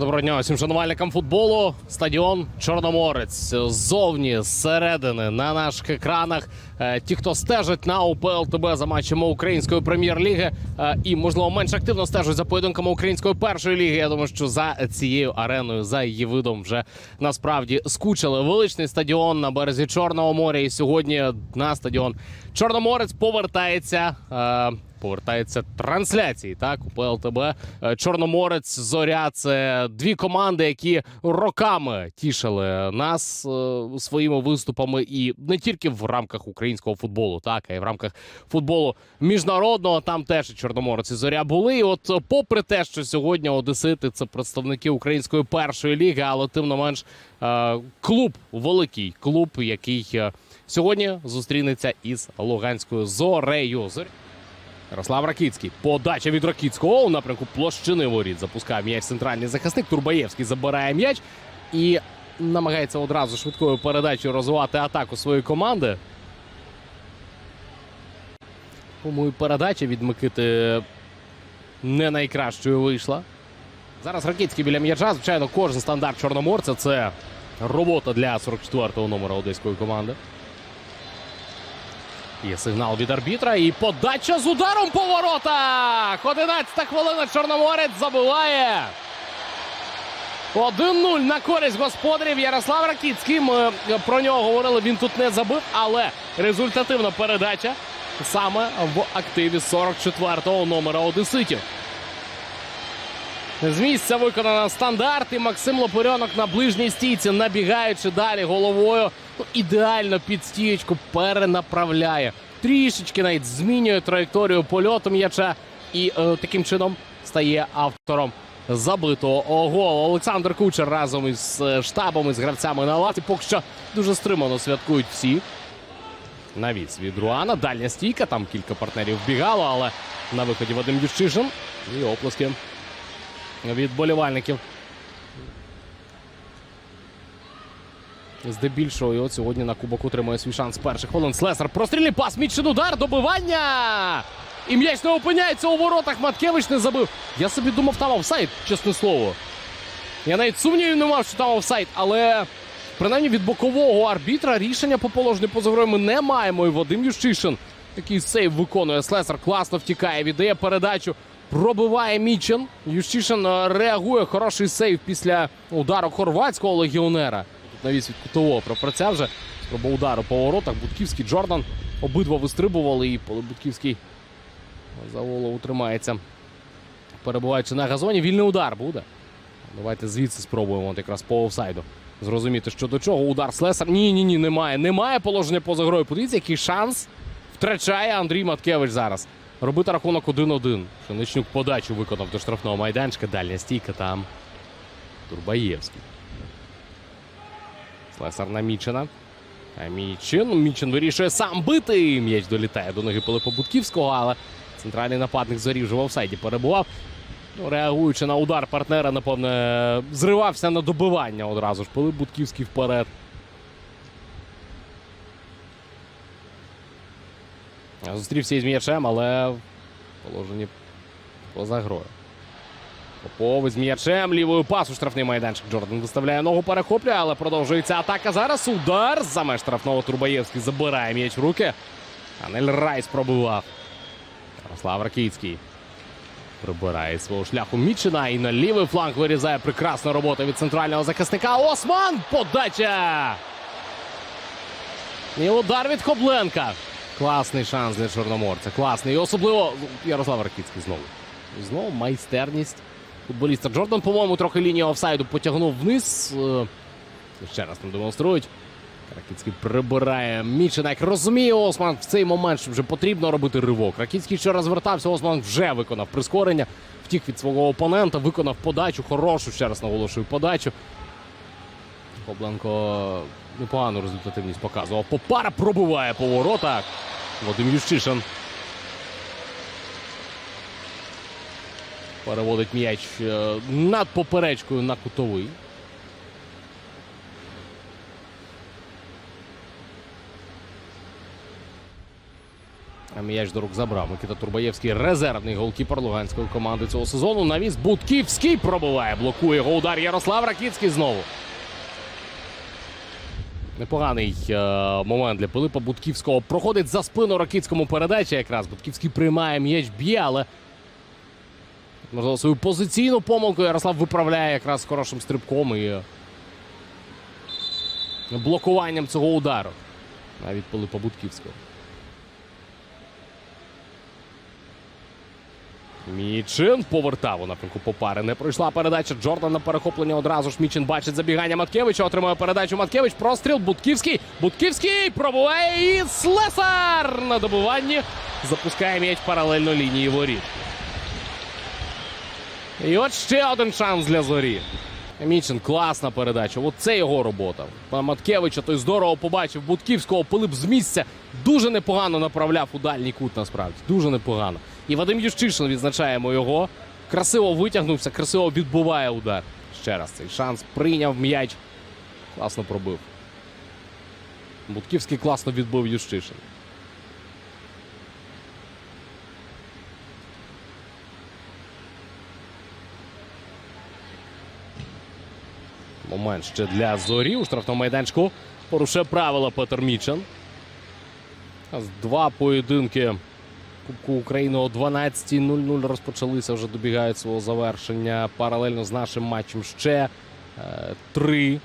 Доброго дня всім шанувальникам футболу. Стадіон Чорноморець ззовні, зсередини на наших екранах. Е, Ті, хто стежить на УПЛ ТБ за матчами української прем'єр-ліги е, і, можливо, менш активно стежать за поєдинками української першої ліги. Я думаю, що за цією ареною, за її видом, вже насправді скучили. Величний стадіон на березі Чорного моря. І сьогодні на стадіон Чорноморець повертається. Повертаються трансляції. Так, УПЛ ТБ. Е, Чорноморець, Зоря це дві команди, які роками тішили нас е, своїми виступами, і не тільки в рамках українського футболу, так а й в рамках футболу міжнародного. Там теж і Чорноморець і Зоря були. І от, попри те, що сьогодні Одесити це представники української першої ліги, але тим не менш е, клуб великий клуб, який сьогодні зустрінеться із Луганською зорею. Ярослав Ракіцький. Подача від Ракіцького у напрямку площини воріт. Запускає м'яч центральний захисник. Турбаєвський забирає м'яч і намагається одразу швидкою передачею розвивати атаку своєї команди. І передача від Микити не найкращою вийшла. Зараз Ракіцький біля м'яча. Звичайно, кожен стандарт чорноморця це робота для 44-го номера одеської команди. Є сигнал від арбітра і подача з ударом по воротах. 11 хвилина Чорноморець забиває. 1-0 на користь господарів. Ярослав Ракіцький. Ми е, про нього говорили. Він тут не забив, але результативна передача саме в активі 44-го номера Одеситів. З місця виконано стандарт і Максим Лопарьонок на ближній стійці, набігаючи далі головою, ну, ідеально під стієчку перенаправляє. Трішечки навіть змінює траєкторію польоту м'яча і е, таким чином стає автором забитого голу. Олександр Кучер разом із е, штабом із гравцями на латі поки що дуже стримано святкують всі. Навіс від Руана. Дальня стійка. Там кілька партнерів вбігало, але на виході Вадим Ющишин. І оплески від болівальників. Здебільшого, і от сьогодні на кубок отримує свій шанс перших хвилин. Слесар прострільний пас, Мітчин удар, добивання! І м'яч не опиняється у воротах. Маткевич не забив. Я собі думав, там офсайд, чесне слово. Я навіть сумнівів не мав, що там офсайд, але принаймні від бокового арбітра рішення по положенню поза грою ми не маємо. І Вадим Ющишин такий сейв виконує. Слесар класно втікає, віддає передачу. Пробиває Мічен. Ющишин е, реагує. Хороший сейв після удару хорватського легіонера. Навіс від кутового пропраця вже. Спроба удару по воротах. Будківський Джордан. Обидва вистрибували і Будківський за голову тримається. Перебуваючи на газоні, вільний удар буде. Давайте звідси спробуємо от якраз по офсайду. Зрозуміти, що до чого. Удар Слесар. Ні, ні, ні, немає. Немає положення поза грою. Подивіться, який шанс втрачає Андрій Маткевич зараз. Робити рахунок 1-1. Шеничнюк подачу виконав до штрафного майданчика. Дальня стійка там. Турбаєвський. Слесар на Мічина. Мічин. Мічин вирішує сам бити. М'яч долітає до ноги Пилипа Будківського, але центральний нападник зорів вже в офсайді перебував. Ну, реагуючи на удар партнера, напевне, зривався на добивання одразу ж. Пилип Будківський вперед. Зустрівся із м'ячем, але в положенні поза грою. Попов із м'ячем. Лівою пасу штрафний майданчик. Джордан виставляє ногу, перехоплює, але продовжується атака. Зараз удар. За меж штрафного Турбаєвський забирає м'яч в руки. Анель Райс пробивав. Ярослав Ракіцький. Прибирає свого шляху Мічина і на лівий фланг вирізає прекрасна робота від центрального захисника. Осман! Подача! І удар від Хобленка. Класний шанс для Чорноморця. Класний. І особливо Ярослав Ракіцький знову. Знову майстерність футболіста. Джордан, по-моєму, трохи лінію офсайду потягнув вниз. Е, Ще раз там демонструють. Ракіцький прибирає Мічина. Як розуміє Осман в цей момент, що вже потрібно робити ривок. Ракіцький ще розвертався, Осман вже виконав прискорення, втік від свого опонента, виконав подачу, хорошу, ще раз наголошую, подачу. Хобленко непогану результативність показував. Попара пробиває по воротах. Вадим Ющишин. Переводить м'яч е, над поперечкою на кутовий. А м'яч до рук забрав. Микита Турбаєвський резервний голкіпер луганської команди цього сезону. Навіс Будківський пробиває, блокує його удар. Ярослав Ракіцький знову. Непоганий е, момент для Пилипа Будківського. Проходить за спину Ракіцькому передача якраз. Будківський приймає м'яч, б'є, але можливо свою позиційну помилку Ярослав виправляє якраз хорошим стрибком і е, блокуванням цього удару. Навіть Пилипа Будківського. Мічин повертав у напрямку Попари. Не пройшла передача. Джордан на перехоплення одразу ж. Мічин бачить забігання Маткевича. Отримує передачу Маткевич. Простріл. Будківський. Будківський пробуває і Слесар на добиванні. Запускає м'яч паралельно лінії воріт. І от ще один шанс для зорі. Мічин, класна передача. От це його робота. Пан Маткевича той здорово побачив Будківського. Пилип з місця дуже непогано направляв у дальній кут. Насправді дуже непогано. І Вадим Ющишин відзначаємо його. Красиво витягнувся, красиво відбуває удар. Ще раз цей шанс прийняв м'яч. Класно пробив. Будківський класно відбив Ющишин. Момент ще для зорі у штрафному майданчику. Порушує правила Петер Мічен. Два поєдинки Кубку України о 12.00 розпочалися, вже добігають свого завершення. Паралельно з нашим матчем ще е, три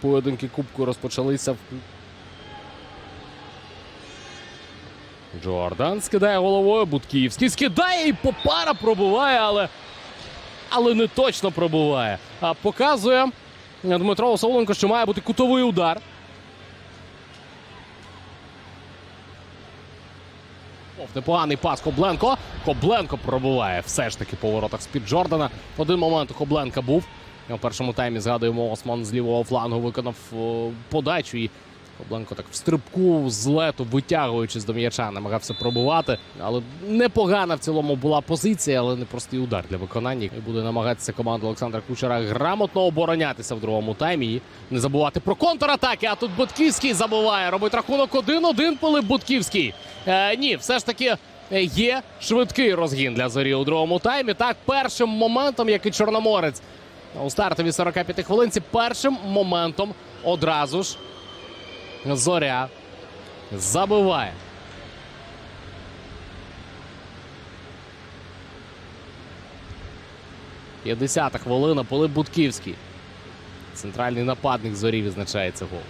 поєдинки Кубку розпочалися. Джордан скидає головою. Будківський скидає і попара пробуває, але, але не точно пробуває. А показує Дмитро Осоленко, що має бути кутовий удар. Непоганий пас Кобленко. Кобленко пробуває все ж таки по воротах з-під Джордана. Один момент у Кобленка був. У першому таймі згадуємо, Осман з лівого флангу виконав подачу. І Кобленко так в стрибку з лету, витягуючись до м'яча, намагався пробувати. Але непогана в цілому була позиція, але непростий удар для виконання. І буде намагатися команда Олександра Кучера грамотно оборонятися в другому таймі. І не забувати про контратаки. А тут Бутківський забуває. Робить рахунок 1-1 Пилип Бутківський. Е, ні, все ж таки. е, Є швидкий розгін для зорі у другому таймі. Так, першим моментом, як і Чорноморець у стартовій 45 хвилинці, першим моментом одразу ж зоря забиває. П'ятдесята хвилина Пилип Будківський. Центральний нападник зорі відзначається гол.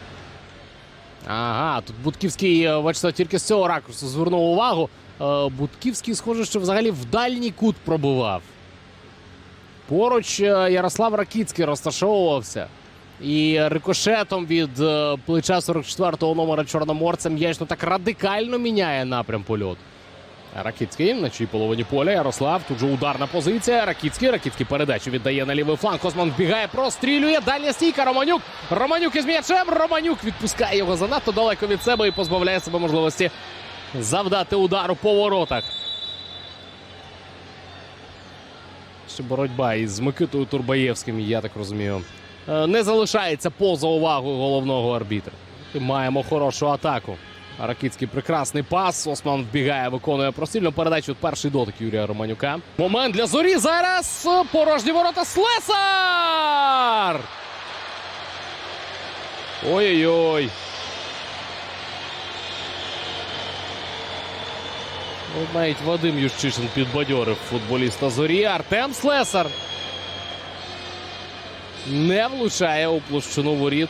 Ага, тут Будківський, е, бачите, тільки з цього ракурсу звернув увагу. Е, Будківський, схоже, що взагалі в дальній кут пробивав. Поруч е, Ярослав Ракіцький розташовувався. І рикошетом від е, плеча 44-го номера Чорноморця м'яч ну так радикально міняє напрям польоту. Ракіцький на чій половині поля. Ярослав. Тут же ударна позиція. Ракіцький. Ракіцький передачу віддає на лівий фланг. Косман вбігає, прострілює. Дальня стійка. Романюк. Романюк із м'ячем. Романюк відпускає його занадто далеко від себе і позбавляє себе можливості завдати удару по воротах. Ще боротьба із Микитою Турбаєвським, я так розумію. Е, Не залишається поза увагою головного арбітра. Маємо хорошу атаку. Ракицький прекрасний пас. Осман вбігає, виконує прострільну передачу. Перший дотик Юрія Романюка. Момент для зорі. Зараз порожні ворота Слесар! Ой-ой-ой. Навіть Вадим Ющишин підбадьорив футболіста зорі. Артем Слесар не влучає у площину воріт.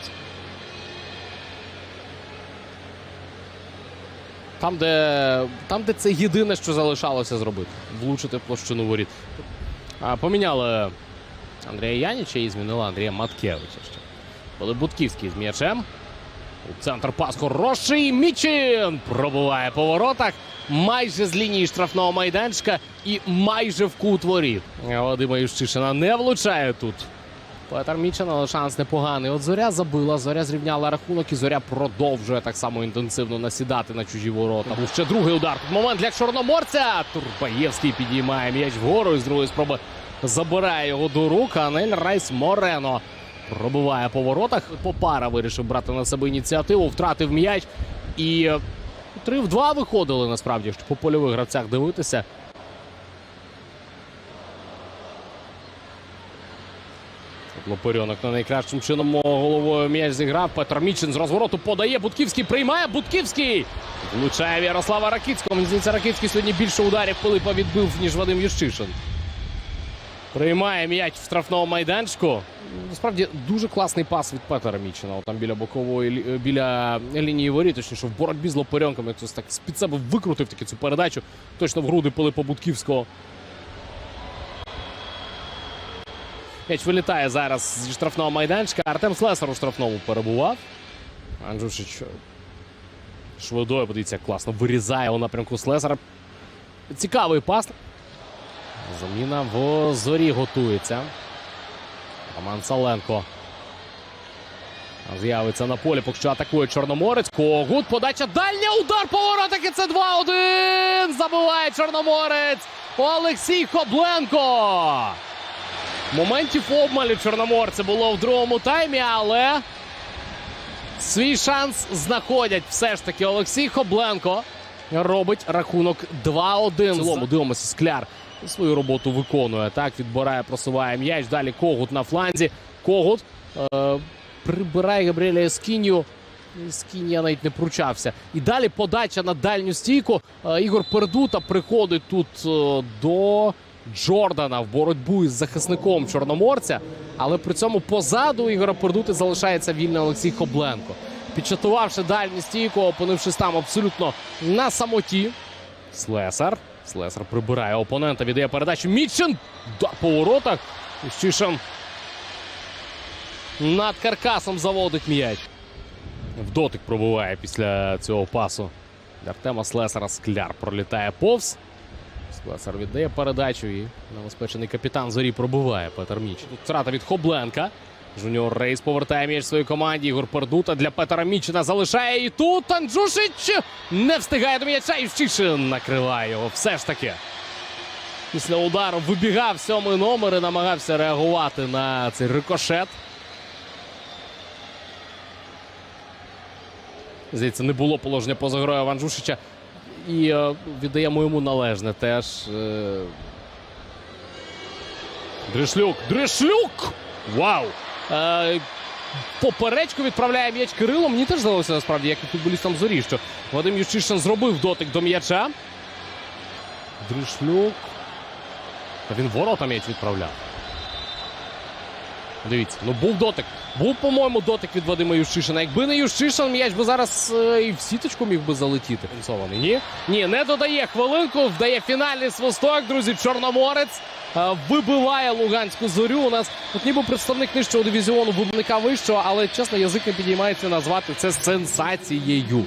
Там, де, там, де це єдине, що залишалося зробити. Влучити площину воріт. А, поміняли Андрія Яніча і змінили Андрія Маткевича ще. Коли Будківський з м'ячем. У центр пас хороший. Мічин пробуває по воротах. Майже з лінії штрафного майданчика і майже в кут воріт. Вадима Ющишина не влучає тут. Петр Мічин, але шанс непоганий. От зоря забила, зоря зрівняла рахунок, і зоря продовжує так само інтенсивно насідати на чужі ворота. Був ще другий удар. Момент для чорноморця. Турбаєвський підіймає м'яч вгору і з другої спроби забирає його до рук. Анель Райс Морено пробиває по воротах. Попара вирішив брати на себе ініціативу, втратив м'яч і. Три в два виходили насправді, якщо по польових гравцях дивитися. Лопарьонок на найкращим чином головою м'яч зіграв. Петр Мічин з розвороту подає. Будківський приймає. Будківський влучає в Ярослава Ракицького. Мені здається, Ракицький сьогодні більше ударів Пилипа відбив, ніж Вадим Ющишин. Приймає м'яч в штрафному майданчику. Насправді дуже класний пас від Петера Мічина. Там біля бокової лі- біля лінії воріт, точніше в боротьбі з Лопарьонком. Як так з-під себе викрутив таки цю передачу. Точно в груди Пилипа Будківського. М'яч вилітає зараз зі штрафного майданчика. Артем Слесар у штрафному перебував. Анджушич швидою, подивіться, класно вирізає у напрямку Слесара. Цікавий пас. Заміна в зорі готується. Роман Саленко. З'явиться на полі, поки що атакує Чорноморець. Когут. Подача дальня. Удар по воротах. І це 2-1. Забиває Чорноморець. Олексій Хобленко. Моментів обмалю Чорноморця було в другому таймі, але свій шанс знаходять все ж таки Олексій Хобленко. Робить рахунок 2-1. В цілому дивимося, скляр свою роботу виконує. Так, відбирає, просуває м'яч. Далі Когут на фланзі. Когут е, прибирає Габріеля Ескінію. Ескінія навіть не пручався. І далі подача на дальню стійку. Е, Ігор Пердута приходить тут е, до Джордана в боротьбу із захисником Чорноморця. Але при цьому позаду Ігора Пердути залишається вільний Олексій Хобленко. Підчатувавши дальню стійку, опинившись там абсолютно на самоті. Слесар. Слесар прибирає опонента, віддає передачу. Мітчин да, по воротах. Щишин над каркасом заводить м'яч. В дотик пробуває після цього пасу. Артема Слесара скляр пролітає повз. Слесар віддає передачу і небезпечений капітан зорі пробуває Петер Міч. Тут втрата від Хобленка. Жуніор Рейс повертає м'яч своїй команді. Ігор Пердута для Петера Мічина залишає. І тут Анджушич не встигає до м'яча. І Вчишин накриває його. Все ж таки. Після удару вибігав сьомий номер і намагався реагувати на цей рикошет. Здається, не було положення поза грою Ванжушича. І е, віддаємо йому належне теж. Е... Дришлюк! Дришлюк! Вау! Е, поперечку відправляє м'яч Кирило. Мені теж здалося насправді, як і футболістам зорі, що Вадим Ющишин зробив дотик до м'яча. Дришлюк. Та він ворота м'яч відправляв. Дивіться, ну був дотик. Був, по-моєму, дотик від Вадима Ющишина. Якби не Ющишин, м'яч би зараз е, і в сіточку міг би залетіти. Пенсований. Ні? Ні, не додає хвилинку, вдає фінальний свисток, друзі. Чорноморець е, вибиває Луганську зорю. У нас от ніби представник нижчого дивізіону вибивника вищого, але чесно, язик не підіймається назвати це сенсацією.